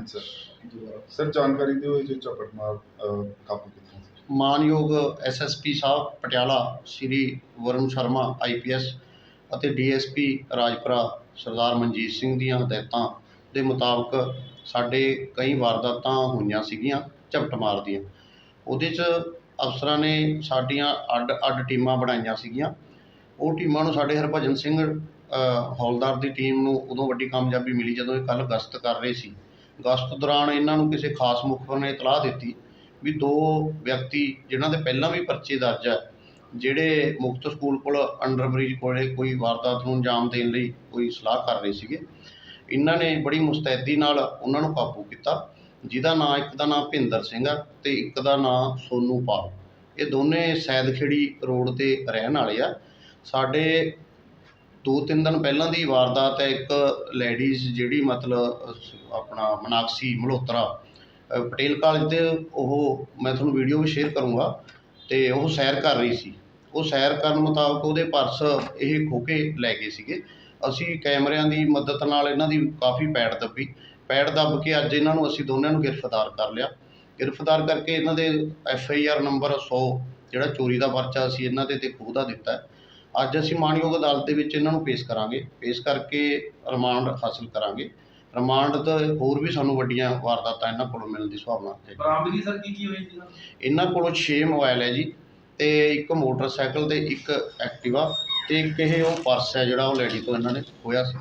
ਹਾਂਜੀ sir. Sir ਜਾਣਕਾਰੀ ਦਿਓ ਇਹ ਜੋ ਝਪਟਮਾਰ ਅਹ, ਕਾਬੂ ਕੀਤਾ ਸੀ। ਮਾਨਯੋਗ ਐਸਐਸਪੀ ਸਾਹਿਬ ਪਟਿਆਲਾ ਸ਼੍ਰੀ ਵਰੁਣ ਸ਼ਰਮਾ ਆਈਪੀਐਸ ਅਤੇ ਡੀਐਸਪੀ ਰਾਜਪੁਰਾ ਸਰਦਾਰ ਮਨਜੀਤ ਸਿੰਘ ਦੀਆਂ ਹਦਾਇਤਾਂ ਦੇ ਮੁਤਾਬਕ ਸਾਡੇ ਕਈ ਵਾਰਦਾਤਾਂ ਹੋਈਆਂ ਸੀਗੀਆਂ ਝਪਟ ਮਾਰ ਦੀਆਂ। ਉਹਦੇ 'ਚ ਅਫਸਰਾਂ ਨੇ ਸਾਡੀਆਂ ਅੱਡ ਅੱਡ ਟੀਮਾਂ ਬਣਾਈਆਂ ਸੀਗੀਆਂ। ਉਹ ਟੀਮਾਂ ਨੂੰ ਸਾਡੇ ਹਰਭਜਨ ਸਿੰਘ ਹੌਲਦਾਰ ਦੀ ਟੀਮ ਨੂੰ ਉਦੋਂ ਵੱਡੀ ਕਾਮਯਾਬੀ ਮਿਲੀ ਜਦੋਂ ਇਹ ਕੱਲ੍ਹ ਗਸ਼ਤ ਕਰ ਰਹੇ ਸੀ। ਗਸ਼ਤ ਦੌਰਾਨ ਇਹਨਾਂ ਨੂੰ ਕਿਸੇ ਖਾਸ ਮੁਖਬਰ ਨੇ ਇਤਲਾਹ ਦਿੱਤੀ ਵੀ ਦੋ ਵਿਅਕਤੀ ਜਿਨ੍ਹਾਂ ਦੇ ਪਹਿਲਾਂ ਵੀ ਪਰਚੇ ਦਰਜ ਹੈ ਜਿਹੜੇ ਮੁਕਤ ਸਕੂਲ ਕੋਲ ਅੰਡਰ ਬ੍ਰਿਜ ਕੋਲੇ ਕੋਈ ਵਾਰਦਾਤ ਨੂੰ ਅੰਜਾਮ ਦੇਣ ਲਈ ਕੋਈ ਸਲਾਹ ਕਰ ਰਹੇ ਸੀਗੇ, ਇਹਨਾਂ ਨੇ ਬੜੀ ਮੁਸਤੈਦੀ ਨਾਲ ਉਹਨਾਂ ਨੂੰ ਕਾਬੂ ਕੀਤਾ, ਜਿਹਦਾ ਨਾਂ, ਇੱਕ ਦਾ ਨਾਂ ਭਿੰਦਰ ਸਿੰਘ ਆ ਤੇ ਇੱਕ ਦਾ ਨਾਂ ਸੋਨੂ ਪਾਲ। ਇਹ ਦੋਨੇ ਸੈਦਖੇੜੀ ਰੋਡ ਤੇ ਰਹਿਣ ਵਾਲੇ ਆ। ਸਾਡੇ ਦੋ ਤਿੰਨ ਦਿਨ ਪਹਿਲਾਂ ਦੀ ਵਾਰਦਾਤ ਹੈ, ਇੱਕ ਲੇਡੀਜ਼ ਜਿਹੜੀ ਮਤਲਬ ਆਪਣਾ ਮਨਾਕਸੀ ਮਲਹੋਤਰਾ ਪਟੇਲ ਕਾਲਜ ਦੇ ਉਹ ਮੈਂ ਤੁਹਾਨੂੰ ਵੀਡੀਓ ਵੀ ਸ਼ੇਅਰ ਕਰੂੰਗਾ ਅਤੇ ਉਹ ਸੈਰ ਕਰ ਰਹੀ ਸੀ। ਉਹ ਸੈਰ ਕਰਨ ਮੁਤਾਬਕ ਉਹਦੇ ਪਰਸ ਇਹ ਖੋ ਕੇ ਲੈ ਗਏ ਸੀਗੇ। ਅਸੀਂ ਕੈਮਰਿਆਂ ਦੀ ਮਦਦ ਨਾਲ ਇਹਨਾਂ ਦੀ ਕਾਫੀ ਪੈੜ ਦੱਬੀ। ਪੈੜ ਦੱਬ ਕੇ ਅੱਜ ਇਹਨਾਂ ਨੂੰ ਅਸੀਂ ਦੋਨਾਂ ਨੂੰ ਗ੍ਰਿਫਤਾਰ ਕਰ ਲਿਆ। ਗ੍ਰਿਫਤਾਰ ਕਰਕੇ ਇਹਨਾਂ ਦੇ ਐਫ ਆਈ ਆਰ ਨੰਬਰ 100 ਜਿਹੜਾ ਚੋਰੀ ਦਾ ਪਰਚਾ ਅਸੀਂ ਇਹਨਾਂ ਦੇ ਤੇ ਖੋਹ ਦਾ ਦਿੱਤਾ ਅੱਜ ਅਸੀਂ ਮਾਣਯੋਗ ਅਦਾਲਤ ਦੇ ਵਿੱਚ ਇਹਨਾਂ ਨੂੰ ਪੇਸ਼ ਕਰਾਂਗੇ। ਪੇਸ਼ ਕਰਕੇ ਰਿਮਾਂਡ ਹਾਸਲ ਕਰਾਂਗੇ। ਰਿਮਾਂਡ ਤੋਂ ਹੋਰ ਵੀ ਸਾਨੂੰ ਵੱਡੀਆਂ ਵਾਰਦਾਤਾਂ ਇਹਨਾਂ ਕੋਲੋਂ ਮਿਲਣ ਦੀ ਸੰਭਾਵਨਾ ਹੈ। ਬਰਾਮਦਗੀ ਸਰ ਕੀ ਕੀ ਹੋਈ ਸੀ ਇਹਨਾਂ ਕੋਲੋਂ 6 ਮੋਬਾਈਲ ਹੈ ਜੀ ਤੇ ਇੱਕ ਮੋਟਰਸਾਈਕਲ ਤੇ ਇੱਕ ਐਕਟਿਵਾ ਤੇ ਇੱਕ ਇਹ ਉਹ ਪਰਸ ਹੈ ਜਿਹੜਾ ਉਹ ਲੇਡੀ ਤੋਂ ਇਹਨਾਂ ਨੇ ਖੋਇਆ ਸੀ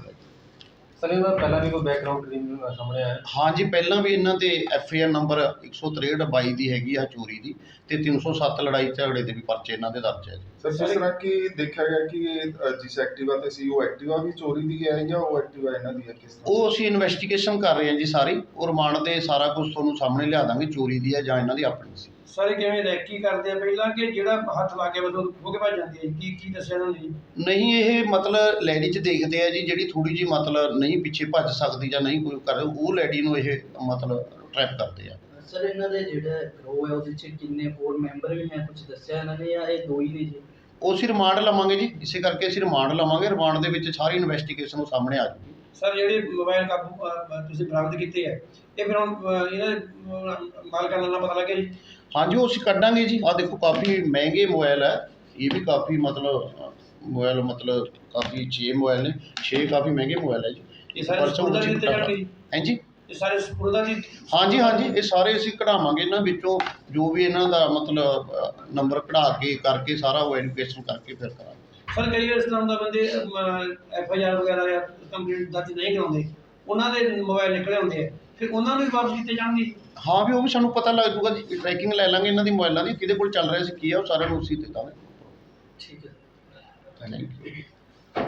ਸਰ ਇਹਦਾ ਪਹਿਲਾਂ ਵੀ ਕੋਈ ਬੈਕਗ੍ਰਾਉਂਡ ਕ੍ਰਿਮੀਨਲ ਸਾਹਮਣੇ ਆਇਆ? ਹਾਂਜੀ ਪਹਿਲਾਂ ਵੀ ਇਹਨਾਂ ਦੇ ਐਫ ਆਈ ਆਰ ਨੰਬਰ 163 22 ਦੀ ਹੈਗੀ ਆ ਚੋਰੀ ਦੀ ਤੇ 307 ਲੜਾਈ ਝਗੜੇ ਦੇ ਵੀ ਪਰਚੇ ਇਹਨਾਂ ਦੇ ਦਰਜ ਹੈ ਜੀ। ਸਰ ਜਿਸ ਤਰ੍ਹਾਂ ਕਿ ਦੇਖਿਆ ਗਿਆ ਕਿ ਇਹ, ਅਹ, ਜਿਸ ਐਕਟਿਵਾ ਤੇ ਸੀ ਉਹ ਐਕਟਿਵਾ ਵੀ ਚੋਰੀ ਦੀ ਹੈ ਜਾਂ ਉਹ ਐਕਟਿਵਾ ਇਹਨਾਂ ਦੀ ਹੈ? ਕਿਸ ਤਰ੍ਹਾਂ? ਉਹ ਅਸੀਂ ਇਨਵੈਸਟੀਗੇਸ਼ਨ ਕਰ ਰਹੇ ਹਾਂ ਜੀ ਸਾਰੀ ਉਹ ਰਿਮਾਂਡ ਤੇ ਸਾਰਾ ਕੁਝ ਤੁਹਾਨੂੰ ਸਾਹਮਣੇ ਲਿਆ ਦਾਂਗੇ ਚੋਰੀ ਦੀ ਹੈ ਜਾਂ ਇਹਨਾਂ ਦੀ ਆਪਣੀ ਸੀ। ਸਾਰੇ ਕਿਵੇਂ ਰੈਕੀ ਕਰਦੇ ਆ ਪਹਿਲਾਂ ਕਿ ਜਿਹੜਾ ਹੱਥ ਲਾ ਕੇ ਬਸ ਹੋ ਕੇ ਭੱਜ ਜਾਂਦੀ ਹੈ? ਕੀ ਕੀ ਦੱਸਿਆ ਉਹਨਾਂ ਨੇ? ਨਹੀਂ ਇਹ ਮਤਲਬ ਲੈਡੀ 'ਚ ਦੇਖਦੇ ਆ ਜੀ ਜਿਹੜੀ ਥੋੜੀ ਜੀ ਮਤਲਬ ਨਹੀਂ ਪਿੱਛੇ ਭੱਜ ਸਕਦੀ ਜਾਂ ਨਹੀਂ ਕੋਈ ਕਰ ਉਹ ਲੈਡੀ ਨੂੰ ਇਹ ਮਤਲਬ ਟਰੈਪ ਕਰਦੇ ਆ। ਸਰ ਇਹਨਾਂ ਦੇ ਜਿਹੜਾ ਗਰੋਹ ਹੈ ਉਹਦੇ ਚ ਕਿੰਨੇ ਹੋਰ ਮੈਂਬਰ ਵੀ ਹੈ? ਕੁਝ ਦੱਸਿਆ ਇਹਨਾਂ ਨੇ ਜਾਂ ਇਹ ਦੋ ਹੀ ਨੇ ਜੀ? ਉਹ ਅਸੀਂ ਰਿਮਾਂਡ ਲਵਾਂਗੇ ਜੀ ਇਸੇ ਕਰਕੇ ਅਸੀਂ ਰਿਮਾਂਡ ਲਵਾਂਗੇ ਰਿਮਾਂਡ ਦੇ ਵਿੱਚ ਸਾਰੀ ਇਨਵੈਸਟੀਗੇਸ਼ਨ ਉਹ ਸਾਹਮਣੇ ਆ ਜੂਗੀ ਸਰ ਜਿਹੜੇ ਮੋਬਾਈਲ ਕਾਬੂ ਤੁਸੀਂ ਬਰਾਮਦ ਕੀਤੇ ਆ ਇਹ ਫਿਰ ਹੁਣ ਇਹਨਾਂ ਦੇ ਮਾਲਕਾਂ ਦਾ ਪਤਾ ਲੱਗਿਆ ਜੀ? ਹਾਂਜੀ ਉਹ ਅਸੀਂ ਕੱਢਾਂਗੇ ਜੀ। ਆ ਦੇਖੋ ਕਾਫੀ ਮਹਿੰਗੇ ਮੋਬਾਈਲ ਹੈ। ਇਹ ਵੀ ਕਾਫੀ ਮਤਲਬ ਮੋਬਾਈਲ ਮਤਲਬ ਕਾਫੀ 6 ਮੋਬਾਈਲ ਨੇ। 6 ਕਾਫੀ ਮਹਿੰਗੇ ਮੋਬਾਈਲ ਹੈ ਜੀ। ਇਹ ਸਾਰੇ ਸਪੁਰਦਾ ਜੀ ਹਾਂਜੀ? ਇਹ ਸਾਰੇ ਸਪੁਰਦਾ ਜੀ ਹਾਂਜੀ ਹਾਂਜੀ। ਇਹ ਸਾਰੇ ਅਸੀਂ ਕਢਾਵਾਂਗੇ ਇਹਨਾਂ ਵਿੱਚੋਂ। ਜੋ ਵੀ ਇਹਨਾਂ ਦਾ ਮਤਲਬ ਨੰਬਰ ਕਢਾ ਕੇ ਕਰਕੇ ਸਾਰਾ ਉਹ ਐਡੂਕੇਸ਼ਨ ਕਰਕੇ ਫਿਰ ਕਰਾਂਗੇ। ਸਰ ਕਈ ਵਾਰ ਇਸ ਤਰ੍ਹਾਂ ਹੁੰਦਾ ਬੰਦੇ ਐਫ ਆਈ ਆਰ ਵਗੈਰਾ ਜਾਂ ਕੰਪਲੀਟ ਦਰਜ ਨਹੀਂ ਕਰਾਉਂਦੇ। ਉਹਨਾਂ ਦੇ ਮੋਬਾਈਲ ਨਿਕਲੇ ਹੁੰਦੇ ਆ। ਫਿਰ ਉਹਨਾਂ ਨੂੰ ਵੀ ਵਾਪਸ ਕੀਤੇ ਜਾਣਗੇ ਜੀ? ਹਾਂ ਵੀ ਉਹ ਵੀ ਸਾਨੂੰ ਪਤਾ ਲੱਗ ਜੂਗਾ ਜੀ ਟਰੈਕਿੰਗ ਲੈ ਲਾਂਗੇ ਇਹਨਾਂ ਦੀ ਮੋਬਾਈਲਾਂ ਦੀ ਕਿਹਦੇ ਕੋਲ ਚੱਲ ਰਿਹਾ ਸੀ ਕੀ ਆ ਉਹ ਸਾਰਿਆਂ ਨੂੰ ਉਸੇ ਤੇ। ਦਾਂਗੇ ਠੀਕ ਹੈ। Thank you